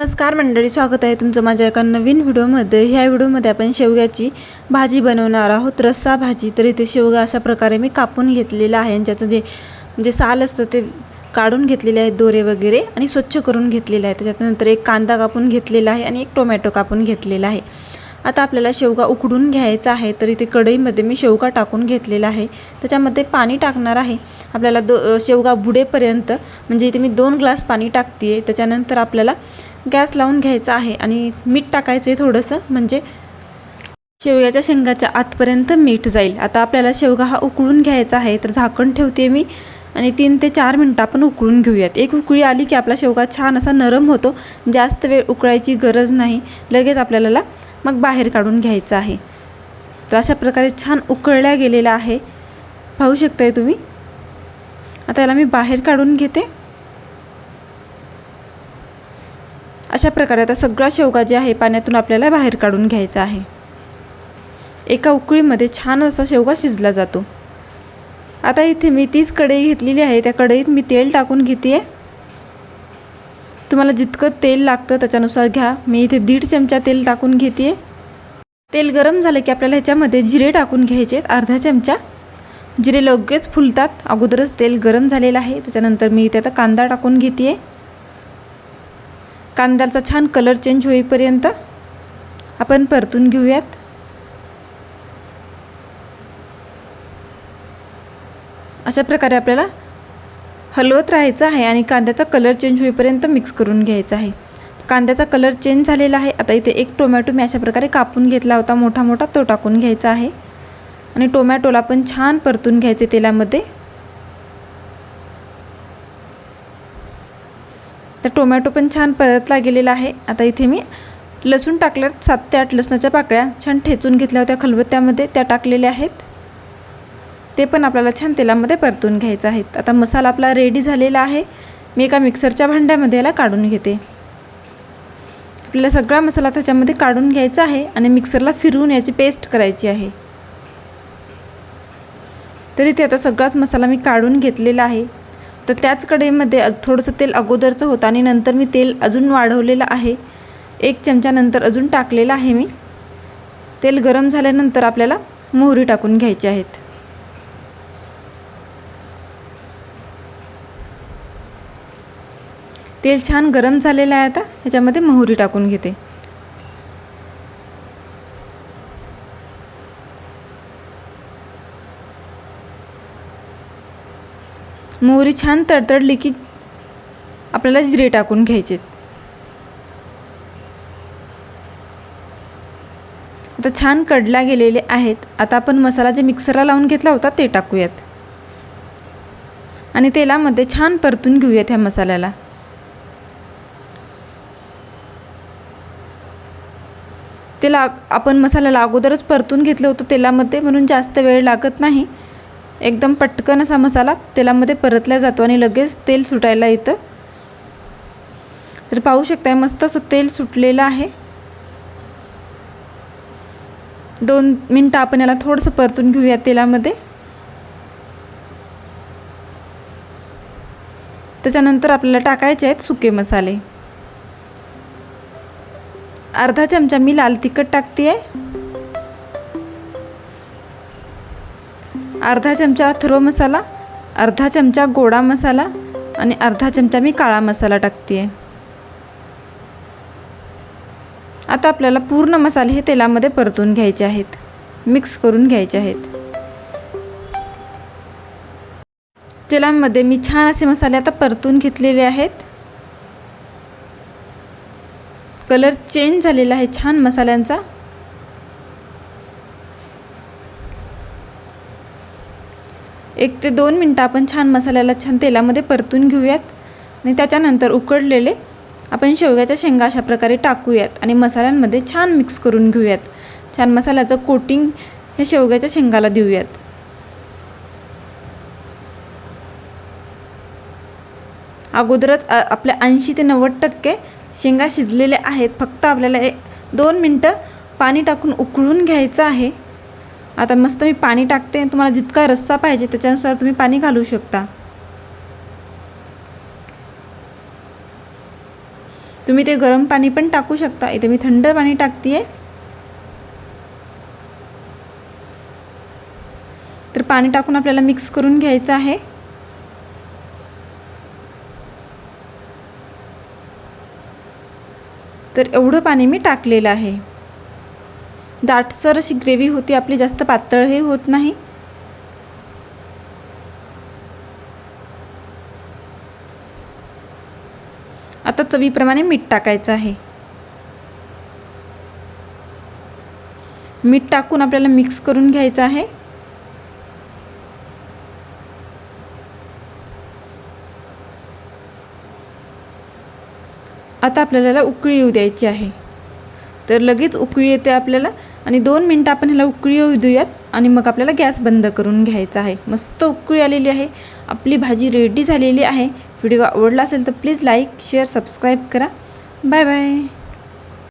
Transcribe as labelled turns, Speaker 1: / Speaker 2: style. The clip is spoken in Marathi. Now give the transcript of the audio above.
Speaker 1: नमस्कार मंडळी स्वागत आहे तुमचं माझ्या एका नवीन व्हिडिओमध्ये. ह्या व्हिडिओमध्ये आपण शेवग्याची भाजी बनवणार आहोत. रस्सा भाजी. तर इथे शेवगा अशा प्रकारे मी कापून घेतलेला आहे आणि ज्याचं जे जे साल असतं ते काढून घेतलेले आहेत दोरे वगैरे आणि स्वच्छ करून घेतलेले आहे त्याच्यानंतर एक कांदा कापून घेतलेला आहे आणि एक टोमॅटो कापून घेतलेला आहे. आता आपल्याला शेवगा उकडून घ्यायचा आहे तर इथे कढईमध्ये मी शेवगा टाकून घेतलेला आहे. त्याच्यामध्ये पाणी टाकणार आहे. आपल्याला दो शेवगा बुडेपर्यंत म्हणजे इथे मी दोन ग्लास पाणी टाकते आहे त्याच्यानंतर आपल्याला गॅस लावून घ्यायचा आहे आणि मीठ टाकायचं आहे थोडंसं म्हणजे शेवग्याच्या शेंगाच्या आतपर्यंत मीठ जाईल. आता आपल्याला शेवगा हा उकळून घ्यायचा आहे तर झाकण ठेवते मी आणि तीन ते चार मिनटं आपण उकळून घेऊयात. एक उकळी आली की आपला शेवगा छान असा नरम होतो. जास्त वेळ उकळायची गरज नाही. लगेच आपल्याला मग बाहेर काढून घ्यायचं आहे. तर अशा प्रकारे छान उकळल्या गेलेला आहे. पाहू शकताय तुम्ही? आता याला मी बाहेर काढून घेते. अशा प्रकारे आता सगळा शेवगा जे आहे पाण्यातून आपल्याला बाहेर काढून घ्यायचा आहे. एका उकळीमध्ये छान असा शेवगा शिजला जातो. आता इथे मी तीच कढई घेतलेली आहे. त्या कढईत मी तेल टाकून घेते आहे तुम्हाला जितकं तेल लागतं त्याच्यानुसार घ्या. मी इथे दीड चमचा तेल टाकून घेते तेल गरम झालं की आपल्याला ह्याच्यामध्ये जिरे टाकून घ्यायचे आहेत. अर्धा चमचा जिरे लगेच फुलतात. अगोदरच तेल गरम झालेलं आहे. त्याच्यानंतर मी इथे आता कांदा टाकून घेते कांद्याचा छान कलर चेंज होईपर्यंत आपण परतून घेऊयात. अशा प्रकारे आपल्याला हलवत राहायचं आहे आणि कांद्याचा कलर चेंज होईपर्यंत मिक्स करून घ्यायचा आहे. कांद्याचा कलर चेंज झालेला आहे. आता इथे एक टोमॅटो मी अशा प्रकारे कापून घेतला होता. मोठा मोठा तो टाकून घ्यायचा आहे. आणि टोमॅटोला पण छान परतून घ्यायचे तेलामध्ये. तर टोमॅटो पण छान परतला गेलेला आहे. आता इथे मी लसूण टाकलं. सात ते आठ लसणाच्या पाकळ्या छान ठेचून घेतल्या होत्या खलबत्त्यामध्ये. त्या टाकलेल्या आहेत. ते पण आपल्याला छान तेलामध्ये परतून घ्यायचं आहेत. आता मसाला आपला रेडी झालेला आहे. मी एका मिक्सरच्या भांड्यामध्ये याला काढून घेते. आपल्याला सगळा मसाला त्याच्यामध्ये काढून घ्यायचा आहे आणि मिक्सरला फिरवून याची पेस्ट करायची आहे. तरी ते आता सगळाच मसाला मी काढून घेतलेला आहे. तर त्याच कढईमध्ये थोडंसं तेल अगोदरचं होतं आणि नंतर मी तेल अजून वाढवलेलं आहे. एक चमच्यानंतर नंतर अजून टाकलेलं आहे मी. तेल गरम झाल्यानंतर आपल्याला मोहरी टाकून घ्यायची आहेत. तेल छान गरम झालेलं आहे आता ह्याच्यामध्ये मोहरी टाकून घेते. मोहरी छान तडतडली की आपल्याला जिरे टाकून घ्यायचे आता छान कडला गेलेले आहेत आता आपण मसाला जे मिक्सरला लावून घेतला होता ते टाकूयात. आणि तेलामध्ये छान परतून घेऊयात ह्या मसाल्याला. तेला आपण मसाल्याला अगोदरच परतून घेतलं होतं तेलामध्ये म्हणून जास्त वेळ लागत नाही. एकदम पटकन असा मसाला तेलामध्ये परतला जातो आणि लगेच तेल सुटायला येतं. तर पाहू शकताय मस्त असं तेल सुटलेलं आहे. दोन मिनटं आपण याला थोडंसं परतून घेऊया तेलामध्ये. त्याच्यानंतर आपल्याला टाकायचे आहेत सुके मसाले. अर्धा चमचा मी लाल तिखट टाकते आहे अर्धा चमचा थरो मसाला अर्धा चमचा गोडा मसाला आणि अर्धा चमचा मी काळा मसाला टाकते आहे आता आपल्याला पूर्ण मसाले हे तेलामध्ये परतून घ्यायचे आहेत. मिक्स करून घ्यायचे आहेत. तेलामध्ये मी छान असे मसाले आता परतून घेतलेले आहेत. कलर चेंज झालेला आहे छान मसाल्यांचा. एक ते दोन मिनटं आपण छान मसाल्याला छान तेलामध्ये परतून घेऊयात आणि त्याच्यानंतर उकडलेले आपण शेवग्याच्या शेंगा अशा प्रकारे टाकूयात आणि मसाल्यांमध्ये छान मिक्स करून घेऊयात. छान मसाल्याचं कोटिंग हे शेवग्याच्या शेंगाला देऊयात. अगोदरच आपल्या ऐंशी ते नव्वद टक्के शेंगा शिजलेल्या आहेत. फक्त आपल्याला ए दोन मिनटं पाणी टाकून उकळून घ्यायचं आहे. आता मस्त मी पाणी टाकते. तुम्हाला जितका रस्सा पाहिजे त्याच्यानुसार तुम्ही पाणी घालू शकता. तुम्ही ते गरम पाणी पण टाकू शकता. इथे मी थंड पाणी टाकते आहे तर पाणी टाकून आपल्याला मिक्स करून घ्यायचं आहे. तर एवढं पाणी मी टाकलेलं आहे. दाटसर अशी ग्रेव्ही होती आपली जास्त पातळही होत नाही. आता चवीप्रमाणे मीठ टाकायचं आहे. मीठ टाकून आपल्याला मिक्स करून घ्यायचं आहे. आता आपल्याला उकळी येऊ द्यायची आहे. तर लगेच उकळी येते आपल्याला आणि दोन मिनटं आपण ह्याला उकळी येऊ देऊयात आणि मग आपल्याला गॅस बंद करून घ्यायचा आहे. मस्त उकळी आलेली आहे. आपली भाजी रेडी झालेली आहे. व्हिडिओ आवडला असेल तर प्लीज लाईक शेअर सबस्क्राईब करा. Bye bye